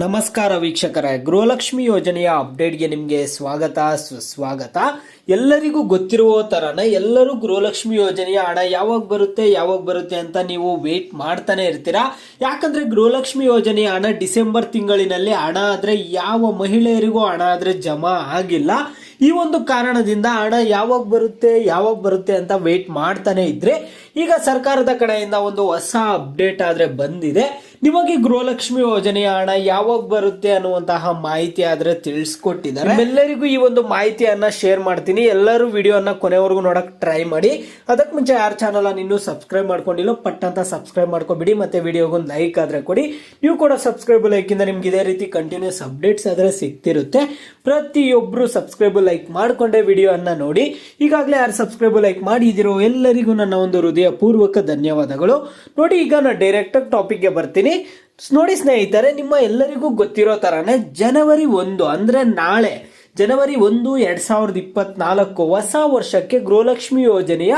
ನಮಸ್ಕಾರ ವೀಕ್ಷಕರೇ. ಗೃಹಲಕ್ಷ್ಮಿ ಯೋಜನೆಯ ಅಪ್ಡೇಟ್ಗೆ ನಿಮಗೆ ಸ್ವಾಗತ. ಸುಸ್ವಾಗತ. ಎಲ್ಲರಿಗೂ ಗೊತ್ತಿರುವ ಥರನೇ ಎಲ್ಲರೂ ಗೃಹಲಕ್ಷ್ಮಿ ಯೋಜನೆಯ ಹಣ ಯಾವಾಗ ಬರುತ್ತೆ ಯಾವಾಗ ಬರುತ್ತೆ ಅಂತ ನೀವು ವೇಟ್ ಮಾಡ್ತಾನೆ ಇರ್ತೀರಾ. ಯಾಕಂದ್ರೆ ಗೃಹಲಕ್ಷ್ಮಿ ಯೋಜನೆಯ ಹಣ ಡಿಸೆಂಬರ್ ತಿಂಗಳಿನಲ್ಲಿ ಹಣ ಆದರೆ ಯಾವ ಮಹಿಳೆಯರಿಗೂ ಹಣ ಆದರೆ ಜಮಾ ಆಗಿಲ್ಲ. ಈ ಒಂದು ಕಾರಣದಿಂದ ಹಣ ಯಾವಾಗ ಬರುತ್ತೆ ಯಾವಾಗ ಬರುತ್ತೆ ಅಂತ ವೇಟ್ ಮಾಡ್ತಾನೆ ಇದ್ರೆ ಈಗ ಸರ್ಕಾರದ ಕಡೆಯಿಂದ ಒಂದು ಹೊಸ ಅಪ್ಡೇಟ್ ಆದ್ರೆ ಬಂದಿದೆ. ನಿಮಗೆ ಗೃಹಲಕ್ಷ್ಮಿ ಯೋಜನೆಯ ಹಣ ಯಾವಾಗ ಬರುತ್ತೆ ಅನ್ನುವಂತಹ ಮಾಹಿತಿ ಆದ್ರೆ ತಿಳಿಸ್ಕೊಟ್ಟಿದ್ದಾರೆ. ಎಲ್ಲರಿಗೂ ಈ ಒಂದು ಮಾಹಿತಿಯನ್ನ ಶೇರ್ ಮಾಡ್ತೀನಿ. ಎಲ್ಲರೂ ವಿಡಿಯೋನ ಕೊನೆವರೆಗೂ ನೋಡಕ್ ಟ್ರೈ ಮಾಡಿ. ಅದಕ್ಕೆ ಮುಂಚೆ ಯಾರ ಚಾನಲ್ ಇನ್ನೂ ಸಬ್ಸ್ಕ್ರೈಬ್ ಮಾಡ್ಕೊಂಡಿಲ್ಲ ಪಟ್ ಅಂತ ಸಬ್ಸ್ಕ್ರೈಬ್ ಮಾಡ್ಕೊಬಿಡಿ. ಮತ್ತೆ ವಿಡಿಯೋಗೊಂದು ಲೈಕ್ ಆದ್ರೆ ಕೊಡಿ. ನೀವು ಕೂಡ ಸಬ್ಸ್ಕ್ರೈಬ್ ಲೈಕ್ ಇಂದ ನಿಮ್ಗೆ ಇದೇ ರೀತಿ ಕಂಟಿನ್ಯೂಸ್ ಅಪ್ಡೇಟ್ಸ್ ಆದ್ರೆ ಸಿಗ್ತಿರುತ್ತೆ. ಪ್ರತಿಯೊಬ್ರು ಸಬ್ಸ್ಕ್ರೈಬ್ ಲೈಕ್ ಮಾಡ್ಕೊಂಡೆ ವಿಡಿಯೋ ಅನ್ನ ನೋಡಿ. ಈಗಾಗಲೇ ಯಾರು ಸಬ್ಸ್ಕ್ರೈಬ್ ಲೈಕ್ ಮಾಡಿದಿರೋ ಎಲ್ಲರಿಗೂ ನನ್ನ ಒಂದು ಹೃದಯ ಪೂರ್ವಕ ಧನ್ಯವಾದಗಳು. ನೋಡಿ, ಈಗ ನಾನು ಡೈರೆಕ್ಟ್ ಟಾಪಿಕ್ಗೆ ಬರ್ತೀನಿ. ನೋಡಿ ಸ್ನೇಹಿತರೆ, ನಿಮ್ಮ ಎಲ್ಲರಿಗೂ ಗೊತ್ತಿರೋ ತರಾನೇ ಜನವರಿ ಒಂದು, ಅಂದ್ರೆ ನಾಳೆ, ಜನವರಿ ಒಂದು, ಎರಡ್ ಸಾವಿರದ ಇಪ್ಪತ್ನಾಲ್ಕು ಹೊಸ ವರ್ಷಕ್ಕೆ ಗೃಹಲಕ್ಷ್ಮಿ ಯೋಜನೆಯ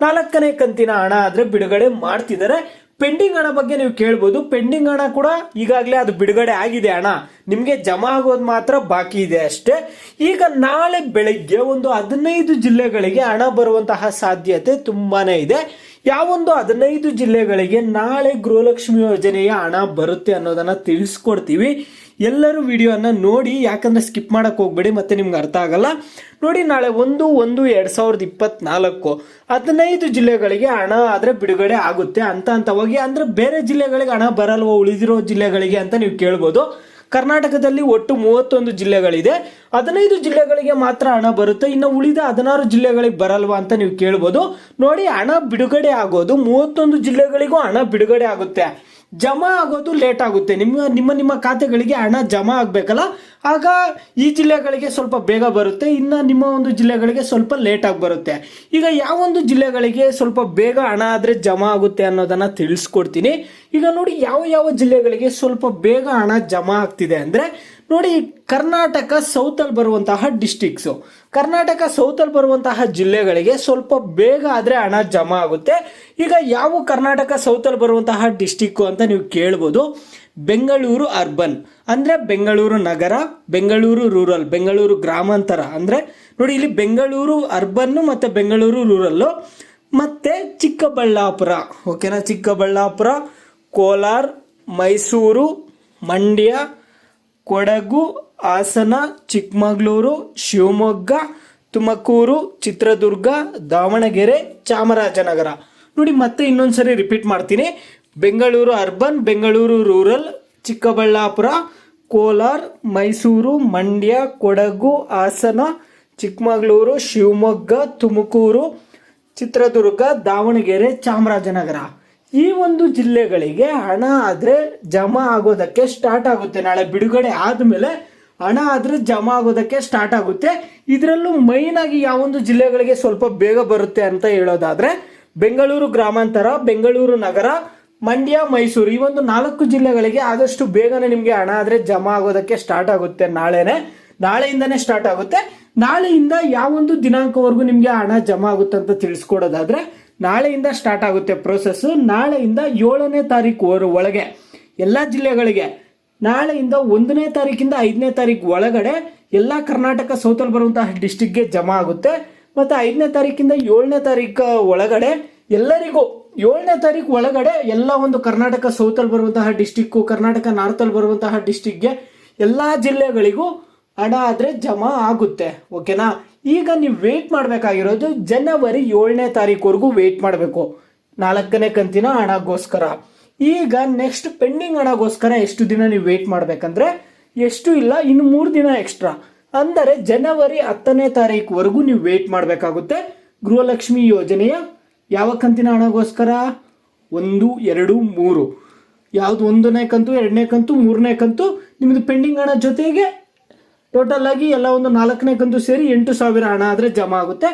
ನಾಲ್ಕನೇ ಕಂತಿನ ಹಣ ಆದ್ರೆ ಬಿಡುಗಡೆ ಮಾಡ್ತಿದ್ದಾರೆ. ಪೆಂಡಿಂಗ್ ಹಣ ಬಗ್ಗೆ ನೀವು ಕೇಳ್ಬೋದು. ಪೆಂಡಿಂಗ್ ಹಣ ಕೂಡ ಈಗಾಗಲೇ ಅದು ಬಿಡುಗಡೆ ಆಗಿದೆ ಹಣ ನಿಮಗೆ ಜಮಾ ಆಗೋದು ಮಾತ್ರ ಬಾಕಿ ಇದೆ ಅಷ್ಟೇ. ಈಗ ನಾಳೆ ಬೆಳಗ್ಗೆ ಒಂದು ಹದಿನೈದು ಜಿಲ್ಲೆಗಳಿಗೆ ಹಣ ಬರುವಂತಹ ಸಾಧ್ಯತೆ ತುಂಬಾನೇ ಇದೆ. ಯಾವೊಂದು ಹದಿನೈದು ಜಿಲ್ಲೆಗಳಿಗೆ ನಾಳೆ ಗೃಹಲಕ್ಷ್ಮಿ ಯೋಜನೆಯ ಹಣ ಬರುತ್ತೆ ಅನ್ನೋದನ್ನ ತಿಳಿಸ್ಕೊಡ್ತೀವಿ. ಎಲ್ಲರೂ ವಿಡಿಯೋನ ನೋಡಿ, ಯಾಕಂದ್ರೆ ಸ್ಕಿಪ್ ಮಾಡಕ್ ಹೋಗ್ಬೇಡಿ, ಮತ್ತೆ ನಿಮ್ಗೆ ಅರ್ಥ ಆಗಲ್ಲ. ನೋಡಿ, ನಾಳೆ ಒಂದು ಒಂದು, ಎರಡ್ ಸಾವಿರದ ಇಪ್ಪತ್ನಾಲ್ಕು. ಹದಿನೈದು ಜಿಲ್ಲೆಗಳಿಗೆ ಹಣ ಆದ್ರೆ ಬಿಡುಗಡೆ ಆಗುತ್ತೆ ಅಂತ ಅಂತವಾಗಿ ಅಂದ್ರೆ ಬೇರೆ ಜಿಲ್ಲೆಗಳಿಗೆ ಹಣ ಬರಲ್ವ, ಉಳಿದಿರೋ ಜಿಲ್ಲೆಗಳಿಗೆ ಅಂತ ನೀವು ಕೇಳ್ಬೋದು. ಕರ್ನಾಟಕದಲ್ಲಿ ಒಟ್ಟು ಮೂವತ್ತೊಂದು ಜಿಲ್ಲೆಗಳಿದೆ. ಹದಿನೈದು ಜಿಲ್ಲೆಗಳಿಗೆ ಮಾತ್ರ ಹಣ ಬರುತ್ತೆ, ಇನ್ನು ಉಳಿದ ಹದಿನಾರು ಜಿಲ್ಲೆಗಳಿಗೆ ಬರಲ್ವಾ ಅಂತ ನೀವು ಕೇಳ್ಬೋದು. ನೋಡಿ, ಹಣ ಬಿಡುಗಡೆ ಆಗೋದು, ಮೂವತ್ತೊಂದು ಜಿಲ್ಲೆಗಳಿಗೂ ಹಣ ಬಿಡುಗಡೆ ಆಗುತ್ತೆ. ಜಮಾ ಆಗೋದು ಲೇಟ್ ಆಗುತ್ತೆ. ನಿಮ್ಮ ನಿಮ್ಮ ನಿಮ್ಮ ಖಾತೆಗಳಿಗೆ ಹಣ ಜಮಾ ಆಗಬೇಕಲ್ಲ? ಆಗ ಈ ಜಿಲ್ಲೆಗಳಿಗೆ ಸ್ವಲ್ಪ ಬೇಗ ಬರುತ್ತೆ, ಇನ್ನು ನಿಮ್ಮ ಒಂದು ಜಿಲ್ಲೆಗಳಿಗೆ ಸ್ವಲ್ಪ ಲೇಟ್ ಆಗಿ ಬರುತ್ತೆ. ಈಗ ಯಾವೊಂದು ಜಿಲ್ಲೆಗಳಿಗೆ ಸ್ವಲ್ಪ ಬೇಗ ಹಣ ಆದರೆ ಜಮಾ ಆಗುತ್ತೆ ಅನ್ನೋದನ್ನು ತಿಳಿಸ್ಕೊಡ್ತೀನಿ. ಈಗ ನೋಡಿ, ಯಾವ ಯಾವ ಜಿಲ್ಲೆಗಳಿಗೆ ಸ್ವಲ್ಪ ಬೇಗ ಹಣ ಜಮಾ ಆಗ್ತಿದೆ ಅಂದರೆ ನೋಡಿ, ಕರ್ನಾಟಕ ಸೌತಲ್ಲಿ ಬರುವಂತಹ ಡಿಸ್ಟಿಕ್ಸು ಕರ್ನಾಟಕ ಸೌತಲ್ಲಿ ಬರುವಂತಹ ಜಿಲ್ಲೆಗಳಿಗೆ ಸ್ವಲ್ಪ ಬೇಗ ಆದರೆ ಹಣ ಜಮಾ ಆಗುತ್ತೆ. ಈಗ ಯಾವ ಕರ್ನಾಟಕ ಸೌತಲ್ಲಿ ಬರುವಂತಹ ಡಿಸ್ಟಿಕ್ಕು ಅಂತ ನೀವು ಕೇಳ್ಬೋದು? ಬೆಂಗಳೂರು ಅರ್ಬನ್ ಅಂದರೆ ಬೆಂಗಳೂರು ನಗರ, ಬೆಂಗಳೂರು ರೂರಲ್ ಬೆಂಗಳೂರು ಗ್ರಾಮಾಂತರ. ಅಂದರೆ ನೋಡಿ, ಇಲ್ಲಿ ಬೆಂಗಳೂರು ಅರ್ಬನ್ನು ಮತ್ತು ಬೆಂಗಳೂರು ರೂರಲ್ಲು ಮತ್ತು ಚಿಕ್ಕಬಳ್ಳಾಪುರ. ಓಕೆನಾ ಚಿಕ್ಕಬಳ್ಳಾಪುರ, ಕೋಲಾರ, ಮೈಸೂರು, ಮಂಡ್ಯ ಕೊಡಗು, ಹಾಸನ, ಚಿಕ್ಕಮಗಳೂರು, ಶಿವಮೊಗ್ಗ, ತುಮಕೂರು, ಚಿತ್ರದುರ್ಗ, ದಾವಣಗೆರೆ, ಚಾಮರಾಜನಗರ. ನೋಡಿ ಮತ್ತೆ ಇನ್ನೊಂದ್ಸರಿ ರಿಪೀಟ್ ಮಾಡ್ತೀನಿ. Bengaluru urban Bengaluru rural Chikkaballapur, Kolar, Mysuru, Mandya, Kodagu, Hassan, Chikkamagaluru, Shivamogga, Tumakuru, Chitradurga, Davanagere, Chamarajanagar. ಈ ಒಂದು ಜಿಲ್ಲೆಗಳಿಗೆ ಹಣ ಆದ್ರೆ ಜಮಾ ಆಗೋದಕ್ಕೆ ಸ್ಟಾರ್ಟ್ ಆಗುತ್ತೆ. ನಾಳೆ ಬಿಡುಗಡೆ ಆದ್ಮೇಲೆ ಹಣ ಆದ್ರೆ ಜಮಾ ಆಗೋದಕ್ಕೆ ಸ್ಟಾರ್ಟ್ ಆಗುತ್ತೆ. ಇದರಲ್ಲೂ ಮೈನ್ ಆಗಿ ಯಾವೊಂದು ಜಿಲ್ಲೆಗಳಿಗೆ ಸ್ವಲ್ಪ ಬೇಗ ಬರುತ್ತೆ ಅಂತ ಹೇಳೋದಾದ್ರೆ ಬೆಂಗಳೂರು ಗ್ರಾಮಾಂತರ, ಬೆಂಗಳೂರು ನಗರ, ಮಂಡ್ಯ, ಮೈಸೂರು. ಈ ಒಂದು ನಾಲ್ಕು ಜಿಲ್ಲೆಗಳಿಗೆ ಆದಷ್ಟು ಬೇಗನೆ ನಿಮಗೆ ಹಣ ಆದ್ರೆ ಜಮಾ ಆಗೋದಕ್ಕೆ ಸ್ಟಾರ್ಟ್ ಆಗುತ್ತೆ ನಾಳೆನೆ. ನಾಳೆಯಿಂದನೇ ಸ್ಟಾರ್ಟ್ ಆಗುತ್ತೆ. ನಾಳೆಯಿಂದ ಯಾವೊಂದು ದಿನಾಂಕವರೆಗೂ ನಿಮಗೆ ಹಣ ಜಮಾ ಆಗುತ್ತೆ ಅಂತ ತಿಳಿಸ್ಕೊಡೋದಾದ್ರೆ ನಾಳೆಯಿಂದ ಸ್ಟಾರ್ಟ್ ಆಗುತ್ತೆ ಪ್ರೋಸೆಸ್ ನಾಳೆಯಿಂದ ಏಳನೇ ತಾರೀಕು ಒಳಗೆ ಎಲ್ಲ ಜಿಲ್ಲೆಗಳಿಗೆ. ನಾಳೆಯಿಂದ ಒಂದನೇ ತಾರೀಕಿಂದ ಐದನೇ ತಾರೀಕು ಒಳಗಡೆ ಎಲ್ಲ ಕರ್ನಾಟಕ ಸೌತಲ್ಲಿ ಬರುವಂತಹ ಡಿಸ್ಟಿಕ್ಗೆ ಜಮಾ ಆಗುತ್ತೆ. ಮತ್ತು ಐದನೇ ತಾರೀಕಿಂದ ಏಳನೇ ತಾರೀಕು ಒಳಗಡೆ ಎಲ್ಲರಿಗೂ, ಏಳನೇ ತಾರೀಕು ಒಳಗಡೆ ಎಲ್ಲ ಒಂದು ಕರ್ನಾಟಕ ಸೌತಲ್ಲಿ ಬರುವಂತಹ ಡಿಸ್ಟಿಕ್ಕು ಕರ್ನಾಟಕ ನಾರ್ತಲ್ಲಿ ಬರುವಂತಹ ಡಿಸ್ಟಿಕ್ಗೆ ಎಲ್ಲ ಜಿಲ್ಲೆಗಳಿಗೂ ಹಣ ಆದರೆ ಜಮಾ ಆಗುತ್ತೆ. ಓಕೆನಾ ಈಗ ನೀವು ವೇಟ್ ಮಾಡಬೇಕಾಗಿರೋದು ಜನವರಿ ಏಳನೇ ತಾರೀಕುವರೆಗೂ ವೇಟ್ ಮಾಡಬೇಕು. ನಾಲ್ಕನೇ ಕಂತಿನ ಹಣಗೋಸ್ಕರ. ಈಗ ನೆಕ್ಸ್ಟ್ ಪೆಂಡಿಂಗ್ ಹಣಗೋಸ್ಕರ ಎಷ್ಟು ದಿನ ನೀವು ವೇಟ್ ಮಾಡಬೇಕಂದ್ರೆ ಎಷ್ಟು ಇಲ್ಲ, ಇನ್ನು ಮೂರು ದಿನ ಎಕ್ಸ್ಟ್ರಾ ಅಂದರೆ ಜನವರಿ ಹತ್ತನೇ ತಾರೀಕುವರೆಗೂ ನೀವು ವೇಟ್ ಮಾಡಬೇಕಾಗುತ್ತೆ. ಗೃಹಲಕ್ಷ್ಮಿ ಯೋಜನೆಯ ಯಾವ ಕಂತಿನ ಹಣಗೋಸ್ಕರ? ಒಂದು, ಎರಡು, ಮೂರು. ಯಾವುದು ಒಂದನೇ ಕಂತು, ಎರಡನೇ ಕಂತು, ಮೂರನೇ ಕಂತು ನಿಮ್ಮದು ಪೆಂಡಿಂಗ್ ಹಣ ಜೊತೆಗೆ ಟೋಟಲ್ ಆಗಿ ಎಲ್ಲ ಒಂದು ನಾಲ್ಕನೇ ಕಂತು ಸೇರಿ ಎಂಟು ಸಾವಿರ ಹಣ ಆದರೆ ಜಮಾ ಆಗುತ್ತೆ.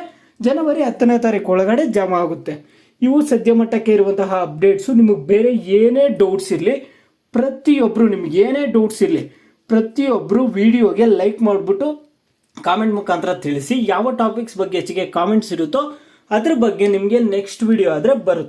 ಜನವರಿ ಹತ್ತನೇ ತಾರೀಕು ಒಳಗಡೆ ಜಮಾ ಆಗುತ್ತೆ. ಇವು ಸದ್ಯ ಮಟ್ಟಕ್ಕೆ ಇರುವಂತಹ ಅಪ್ಡೇಟ್ಸು ನಿಮಗೆ ಬೇರೆ ಏನೇ ಡೌಟ್ಸ್ ಇರಲಿ ಪ್ರತಿಯೊಬ್ಬರು ನಿಮ್ಗೆ ಏನೇ ಡೌಟ್ಸ್ ಇರಲಿ ಪ್ರತಿಯೊಬ್ಬರು ವಿಡಿಯೋಗೆ ಲೈಕ್ ಮಾಡಿಬಿಟ್ಟು ಕಾಮೆಂಟ್ ಮುಖಾಂತರ ತಿಳಿಸಿ. ಯಾವ ಟಾಪಿಕ್ಸ್ ಬಗ್ಗೆ ಹೆಚ್ಚಿಗೆ ಕಾಮೆಂಟ್ಸ್ ಇರುತ್ತೋ ಅದ್ರ ಬಗ್ಗೆ ನಿಮಗೆ ನೆಕ್ಸ್ಟ್ ವಿಡಿಯೋ ಆದರೆ ಬರುತ್ತೆ.